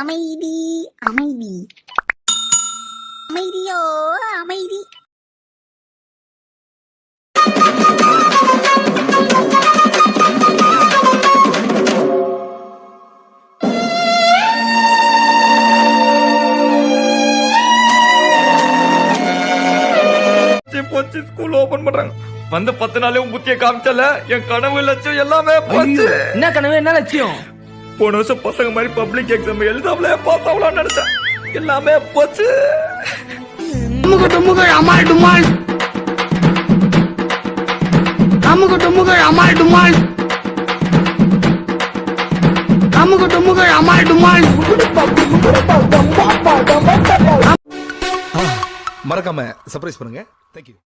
அமைதி அமைதி. அமைதியோ அமைதி. போச்சு, ஸ்கூல் ஓபன் பண்றாங்க. வந்து பத்து நாளே உன் புத்திய காமிச்சல என் கனவு லட்சம் எல்லாமே போச்சு. என்ன கனவு என்ன லட்சியம்? போன வருஷம் பசங்க மாதிரி பப்ளிக் எக்ஸாம் எழுதாமலே பாஸ் நினைச்சேன். எல்லாமே போச்சு. அமுக டுமுக அமால் டுமால். அமுக டுமுக அமால் டுமால். அமுக டுமுக அமால் டுமால். மறக்காம சர்ப்ரைஸ் பண்ணுங்க. தேங்க்யூ